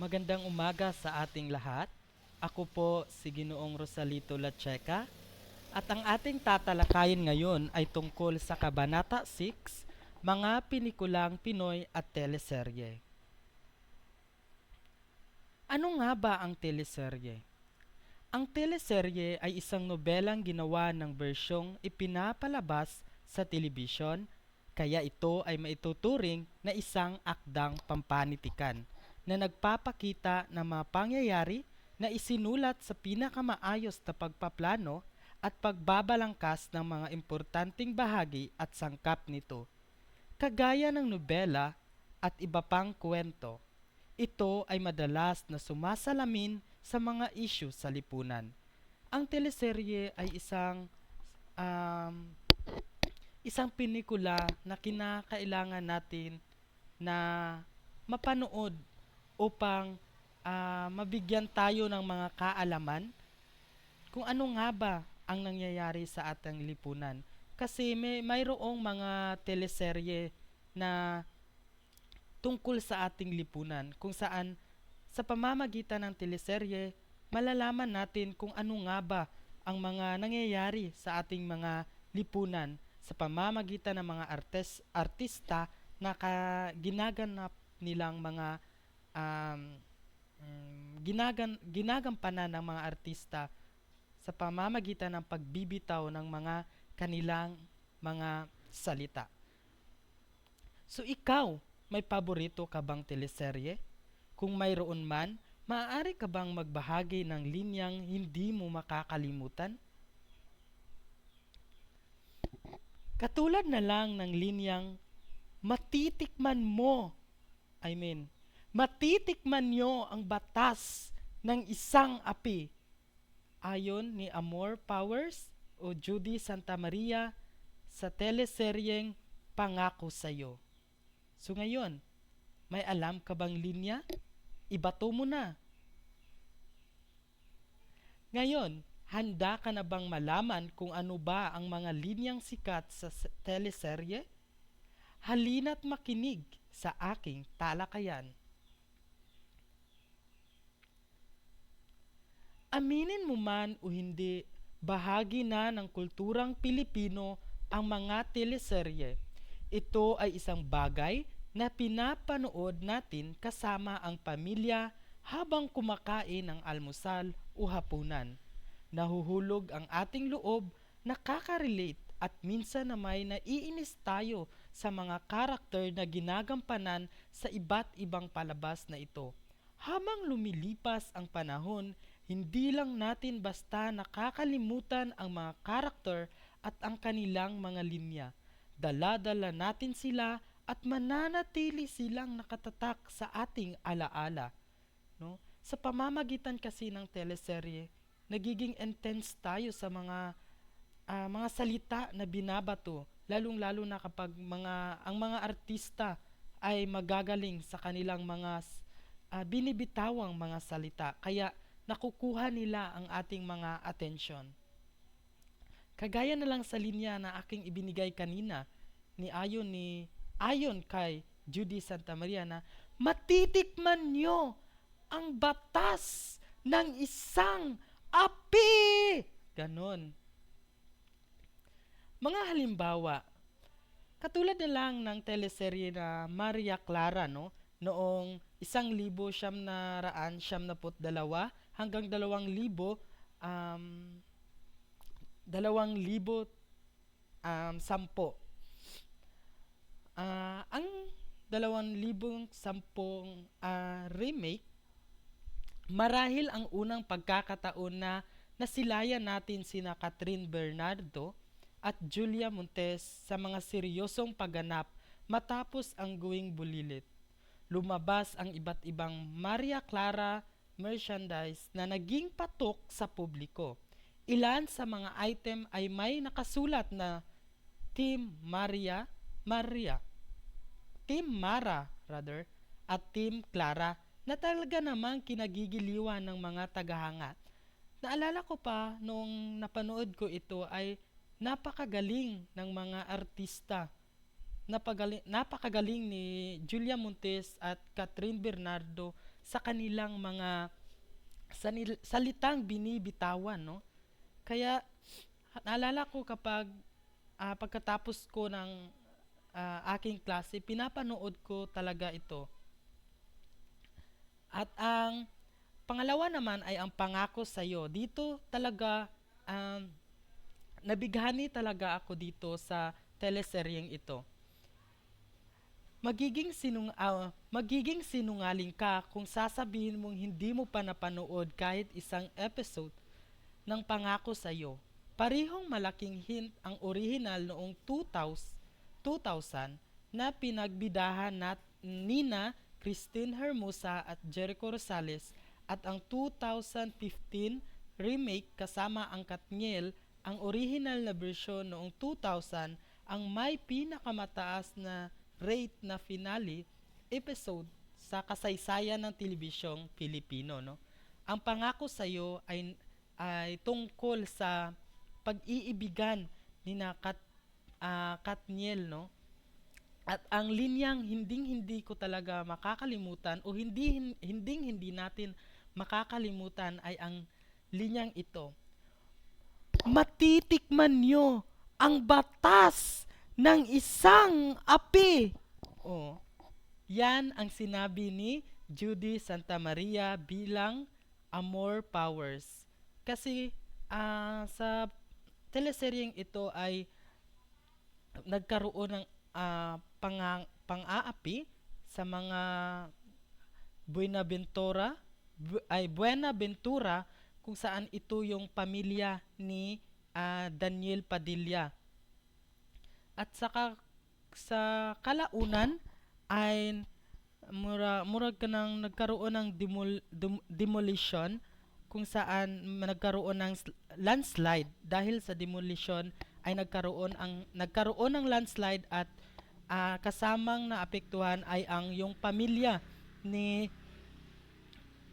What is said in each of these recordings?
Magandang umaga sa ating lahat. Ako po si Ginoong Rosalito Lacheca at ang ating tatalakayin ngayon ay tungkol sa Kabanata 6, mga pinikulang Pinoy at teleserye. Ano nga ba ang teleserye? Ang teleserye ay isang nobelang ginawa ng bersyong ipinapalabas sa telebisyon, kaya ito ay maituturing na isang akdang pampanitikan na nagpapakita ng mga pangyayari na isinulat sa pinakamaayos na pagpaplano at pagbabalangkas ng mga importanteng bahagi at sangkap nito. Kagaya ng nobela at iba pang kwento, ito ay madalas na sumasalamin sa mga issue sa lipunan. Ang teleserye ay isang um, isang pelikula na kinakailangan natin na mapanood upang ah, mabigyan tayo ng mga kaalaman kung ano nga ba ang nangyayari sa ating lipunan. Kasi may mayroong mga teleserye na tungkol sa ating lipunan kung saan sa pamamagitan ng teleserye malalaman natin kung ano nga ba ang mga nangyayari sa ating mga lipunan sa pamamagitan ng mga artes, artista na ka, ginaganap nilang mga um, mm, ginagan, ginagampanan ng mga artista sa pamamagitan ng pagbibitaw ng mga kanilang mga salita. So ikaw, may paborito ka bang teleserye? Kung mayroon man, maaari ka bang magbahagi ng linyang hindi mo makakalimutan? Katulad na lang ng linyang matitikman mo, I mean, matitikman nyo ang batas ng isang api. Ayon ni Amor Powers o Judy Santa Maria sa teleseryeng Pangako Sa'yo. So ngayon, may alam ka bang linya? Ibato mo na. Ngayon, handa ka na bang malaman kung ano ba ang mga linyang sikat sa teleserye? Halina't makinig sa aking talakayan. Aminin mo man o hindi, bahagi na ng kulturang Pilipino ang mga teleserye. Ito ay isang bagay na pinapanood natin kasama ang pamilya habang kumakain ng almusal o hapunan. Nahuhulog ang ating loob, nakaka-relate at minsan na may naiinis tayo sa mga karakter na ginagampanan sa iba't ibang palabas na ito. Habang lumilipas ang panahon, hindi lang natin basta nakakalimutan ang mga karakter at ang kanilang mga linya. Dala-dala natin sila at mananatili silang nakatatak sa ating alaala. No? Sa pamamagitan kasi ng teleserye, nagiging intense tayo sa mga ah, mga salita na binabato, lalong-lalo na kapag mga ang mga artista ay magagaling sa kanilang mga ah, binibitawang mga salita. Kaya nakukuha nila ang ating mga atensyon. Kagaya na lang sa linya na aking ibinigay kanina ni ayon ni ayon kay Judy Santa Maria na matitikman nyo ang batas ng isang api. Ganon. Mga halimbawa, katulad na lang ng teleserye na Maria Clara, no? Noong isang libo siyam na raan, siyam na put dalawa, hanggang dalawang libo, um, dalawang libo, um, sampo. Ah, ang dalawang libong sampung ah, remake, marahil ang unang pagkakataon na nasilayan natin sina Catherine Bernardo at Julia Montes sa mga seryosong pagganap matapos ang Going Bulilit. Lumabas ang iba't ibang Maria Clara merchandise na naging patok sa publiko. Ilan sa mga item ay may nakasulat na Team Maria, Maria, Team Mara rather, at Team Clara na talaga namang kinagigiliwan ng mga tagahanga. Naalala ko pa noong napanood ko ito ay napakagaling ng mga artista napagaling, napakagaling ni Julia Montes at Catherine Bernardo sa kanilang mga sanil- salitang binibitawan, no? Kaya naalala ko kapag ah, pagkatapos ko ng ah, aking klase, pinapanood ko talaga ito. At ang pangalawa naman ay ang pangako sa iyo. Dito talaga um, nabighani talaga ako dito sa teleseryeng ito. Magiging sinung ah, magiging sinungaling ka kung sasabihin mong hindi mo pa napanood kahit isang episode ng pangako sa iyo. Parihong malaking hint ang original noong 2000, 2000 na pinagbidahan nat nina Christine Hermosa at Jericho Rosales at ang 2015 remake kasama ang Katniel, ang original na version noong 2000 ang may pinakamataas na rate na finale episode sa kasaysayan ng telebisyong Pilipino no. Ang pangako sa iyo ay ay tungkol sa pag-iibigan ni na Kat, ah, Katniel no. At ang linyang hinding hindi ko talaga makakalimutan o hindi hinding hindi natin makakalimutan ay ang linyang ito. Matitikman nyo ang batas ng isang api. Oh. Yan ang sinabi ni Judy Santa Maria bilang Amor Powers. Kasi ah, sa teleseryeng ito ay nagkaroon ng ah, pang pang-aapi sa mga Buenaventura Bu- ay Buenaventura kung saan ito yung pamilya ni ah, Daniel Padilla. At saka sa kalaunan ay mura murag ka nang nagkaroon ng demol, dem- demolition kung saan nagkaroon ng sl- landslide. Dahil sa demolition ay nagkaroon ang nagkaroon ng landslide at ah, kasamang naapektuhan ay ang yung pamilya ni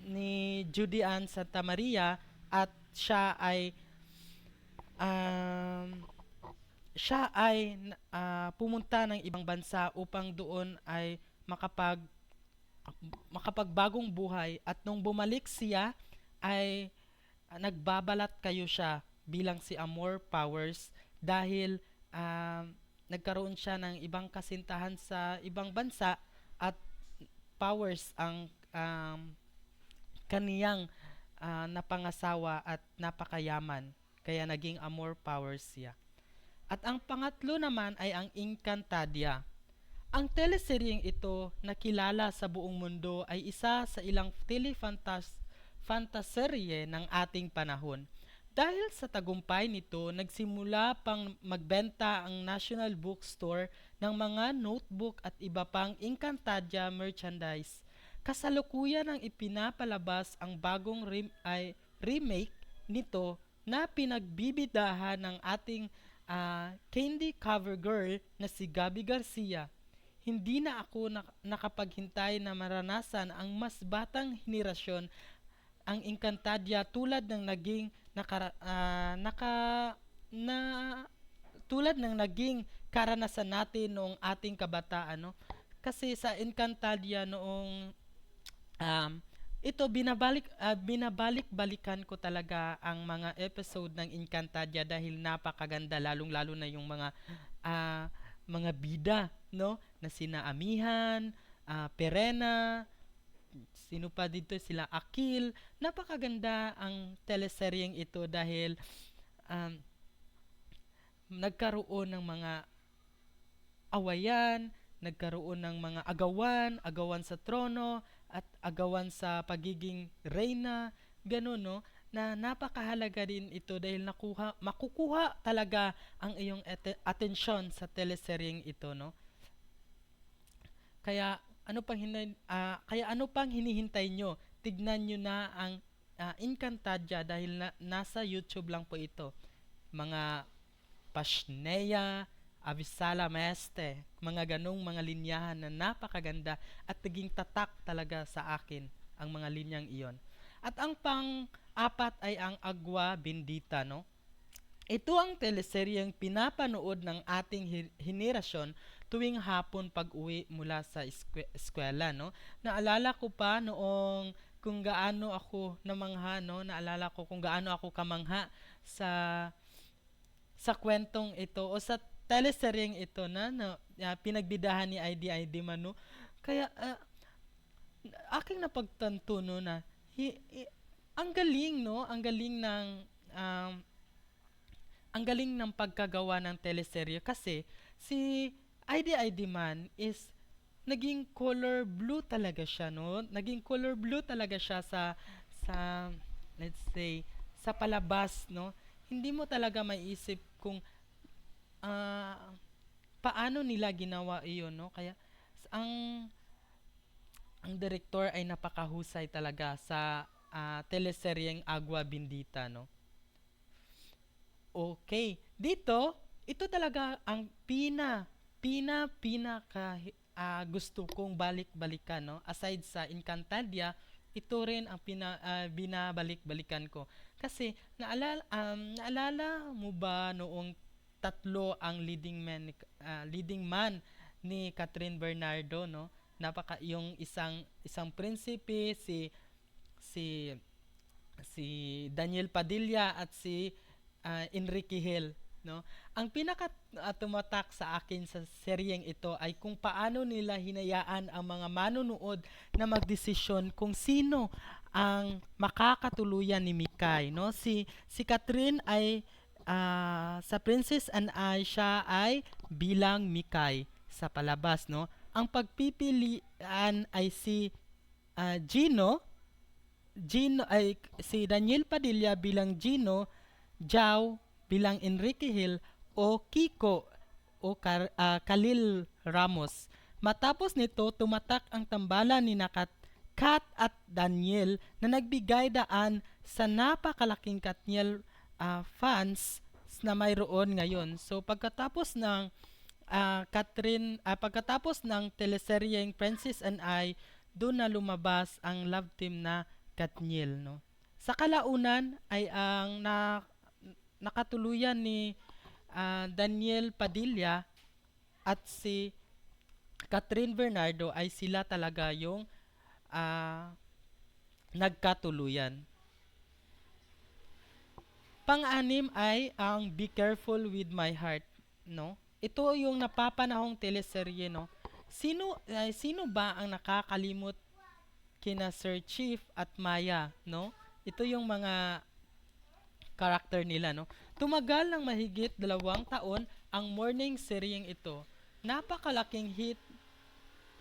ni Judy Ann Santa Maria at siya ay um, siya ay ah, pumunta ng ibang bansa upang doon ay makapag makapagbagong buhay at nung bumalik siya ay ah, nagbabalat kayo siya bilang si Amor Powers dahil um, nagkaroon siya ng ibang kasintahan sa ibang bansa at Powers ang um, kaniyang ah, napangasawa at napakayaman kaya naging Amor Powers siya. At ang pangatlo naman ay ang Encantadia. Ang teleseryeng ito na kilala sa buong mundo ay isa sa ilang telefantas fantaserye ng ating panahon. Dahil sa tagumpay nito, nagsimula pang magbenta ang National Bookstore ng mga notebook at iba pang Encantadia merchandise. Kasalukuyan ang ipinapalabas ang bagong rem- ay remake nito na pinagbibidahan ng ating ah, candy cover girl na si Gabby Garcia. Hindi na ako nak- nakapaghintay na maranasan ang mas batang henerasyon ang Encantadia tulad ng naging nakara, ah, naka na tulad ng naging karanasan natin noong ating kabataan no kasi sa Encantadia noong um, ito binabalik ah, binabalik-balikan ko talaga ang mga episode ng Encantadia dahil napakaganda lalong-lalo na yung mga ah, mga bida no na sina Amihan, ah, Perena, sino pa dito sila Akil. Napakaganda ang teleseryeng ito dahil um, nagkaroon ng mga awayan, nagkaroon ng mga agawan, agawan sa trono, at agawan sa pagiging reyna, ganun no, na napakahalaga din ito dahil nakuha, makukuha talaga ang iyong ate- atensyon sa teleseryeng ito, no. Kaya ano pang hinay, ah, kaya ano pang hinihintay nyo? Tignan nyo na ang ah, Encantadia dahil na, nasa YouTube lang po ito. Mga Pashnea, Avisala Maeste, mga ganong mga linyahan na napakaganda at naging tatak talaga sa akin ang mga linyang iyon. At ang pang-apat ay ang Agua Bendita, no? Ito ang teleseryeng pinapanood ng ating henerasyon tuwing hapon pag-uwi mula sa eskwe- eskwela, no? Naalala ko pa noong kung gaano ako namangha, no? Naalala ko kung gaano ako kamangha sa sa kwentong ito o sa teleseryeng ito na, no, ah, pinagbidahan ni ID ID Manu. Kaya ah, aking napagtanto no na hi- hi- ang galing no, ang galing ng um, ang galing ng pagkagawa ng teleserye kasi si ID ID Man is naging color blue talaga siya no? Naging color blue talaga siya sa sa let's say sa palabas no? Hindi mo talaga maiisip kung ah, paano nila ginawa iyon no kaya ang ang direktor ay napakahusay talaga sa ah, teleseryeng Agua Bendita no Okay. Dito, ito talaga ang pina, pina, pinaka ah, gusto kong balik-balikan, no? Aside sa Encantadia, ito rin ang pina, ah, binabalik-balikan ko. Kasi, naalala, um, naalala mo ba noong tatlo ang leading man, ah, leading man ni Catherine Bernardo, no? Napaka, yung isang, isang prinsipe, si, si, si Daniel Padilla at si ah, Enrique Hill no ang pinaka ah, tumatak sa akin sa seryeng ito ay kung paano nila hinayaan ang mga manonood na magdesisyon kung sino ang makakatuluyan ni Mikay no si si Catherine ay ah, sa Princess and I siya ay bilang Mikay sa palabas no ang pagpipilian ay si ah, Gino Gino ay si Daniel Padilla bilang Gino Jao bilang Enrique Hill o Kiko o Kar- ah, Khalil Ramos. Matapos nito, tumatak ang tambalan ni Nakat Kat at Daniel na nagbigay daan sa napakalaking Katniel ah, fans na mayroon ngayon. So pagkatapos ng ah, Catherine, ah, pagkatapos ng teleseryeng Princess and I, doon na lumabas ang love team na Katniel, no. Sa kalaunan ay ang na, nakatuluyan ni ah, Daniel Padilla at si Catherine Bernardo ay sila talaga yung ah, nagkatuluyan. Pang-anim ay ang Be Careful with My Heart, no? Ito yung napapanahong teleserye, no? Sino ay sino ba ang nakakalimot kina Sir Chief at Maya, no? Ito yung mga karakter nila, no? Tumagal ng mahigit dalawang taon ang morning seryeng ito. Napakalaking hit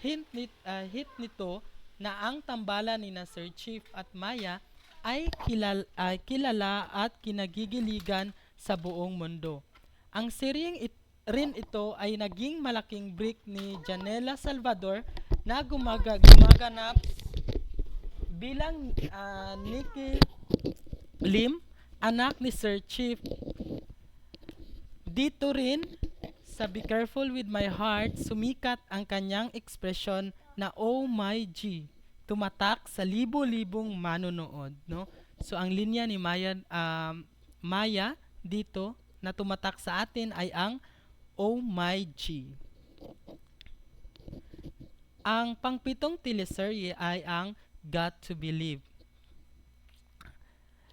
hint ah, hit nito na ang tambalan ni na Sir Chief at Maya ay kilal, ah, kilala at kinagigiligan sa buong mundo. Ang seryeng it, rin ito ay naging malaking break ni Janela Salvador na gumaga, gumaganap bilang ah, Nikki Lim, anak ni Sir Chief. Dito rin, sa Be Careful With My Heart, sumikat ang kanyang ekspresyon na Oh My G. Tumatak sa libo-libong manonood. No? So, ang linya ni Maya, um, Maya dito na tumatak sa atin ay ang Oh My G. Ang pangpitong teleserye ay ang Got to Believe.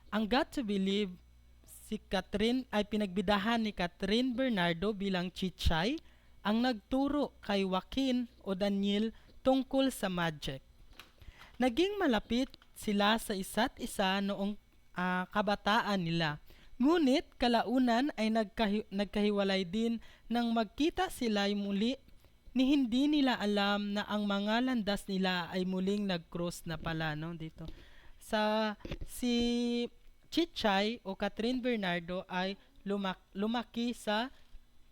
Ang Got to Believe, si Catherine ay pinagbidahan ni Catherine Bernardo bilang Chichay ang nagturo kay Joaquin o Daniel tungkol sa magic. Naging malapit sila sa isa't isa noong ah, kabataan nila. Ngunit kalaunan ay nagkahi- nagkahiwalay din nang magkita sila muli ni hindi nila alam na ang mga landas nila ay muling nag-cross na pala no dito. Sa si Chichay o Catherine Bernardo ay lumak- lumaki sa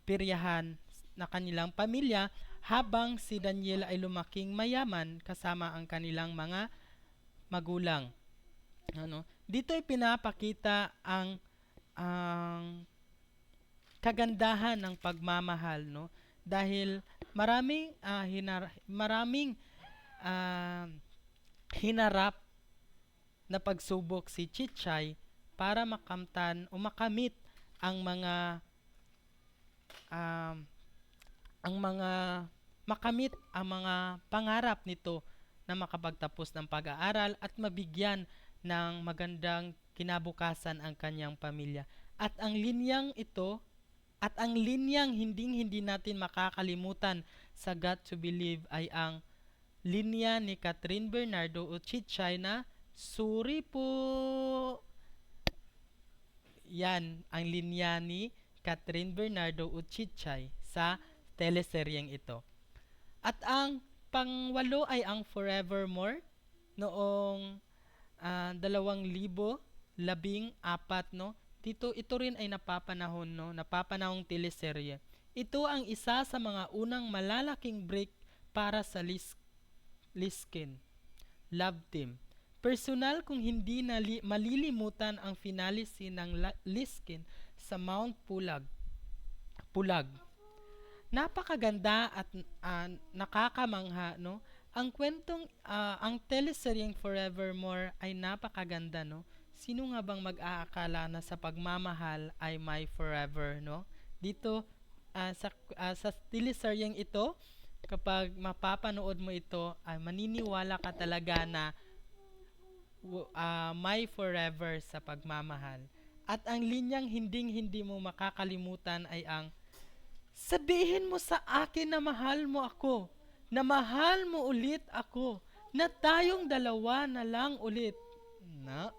piryahan na kanilang pamilya habang si Daniel ay lumaking mayaman kasama ang kanilang mga magulang. Ano? Dito ay pinapakita ang ang kagandahan ng pagmamahal no dahil maraming ah, hinar- maraming ah, hinarap na pagsubok si Chichay para makamtan o makamit ang mga um, ang mga makamit ang mga pangarap nito na makapagtapos ng pag-aaral at mabigyan ng magandang kinabukasan ang kanyang pamilya. At ang linyang ito at ang linyang hinding-hindi natin makakalimutan sa Got to Believe ay ang linya ni Catherine Bernardo o Chichay na Suri po! Yan ang linya ni Catherine Bernardo o Chichay sa teleseryeng ito. At ang pangwalo ay ang Forevermore noong ah, libo labing apat no? Dito ito rin ay napapanahon no? Napapanahong teleserye. Ito ang isa sa mga unang malalaking break para sa Lis Liskin Love Team. Personal kung hindi nali, malilimutan ang finale scene ng La- Liskin sa Mount Pulag Pulag napakaganda at ah, nakakamangha no? Ang kwentong ah, ang teleseryeng Forevermore ay napakaganda no? Sino nga bang mag-aakala na sa pagmamahal ay may forever no? Dito ah, sa ah, sa teleseryeng ito kapag mapapanood mo ito ay maniniwala ka talaga na ah, may forever sa pagmamahal. At ang linyang hinding hindi mo makakalimutan ay ang Sabihin mo sa akin na mahal mo ako, na mahal mo ulit ako, na tayong dalawa na lang ulit. Na,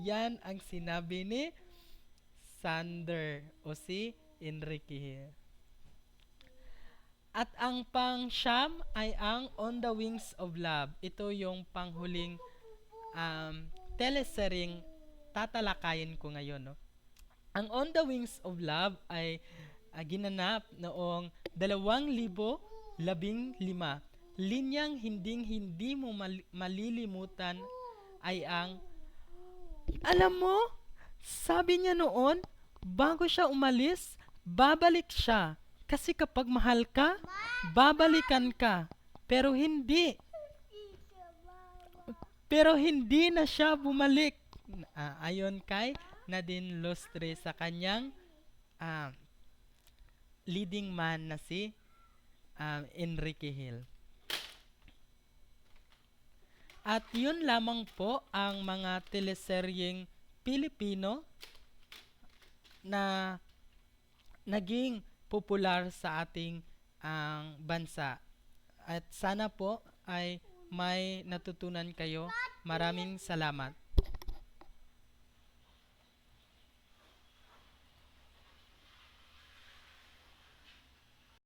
yan ang sinabi ni Sander o si Enrique. At ang pang siyam ay ang On the Wings of Love. Ito yung panghuling um, teleseryeng tatalakayin ko ngayon. No? Ang On the Wings of Love ay ah, ginanap noong 2015. Linyang hinding-hindi mo mal- malilimutan ay ang Alam mo, sabi niya noon, bago siya umalis, babalik siya. Kasi kapag mahal ka, babalikan ka. Pero hindi. Pero hindi na siya bumalik. Ah, ayon kay Nadine Lustre sa kanyang ah, leading man na si um, Enrique Hill. At yun lamang po ang mga teleseryeng Pilipino na naging popular sa ating ang bansa. At sana po ay may natutunan kayo. Maraming salamat.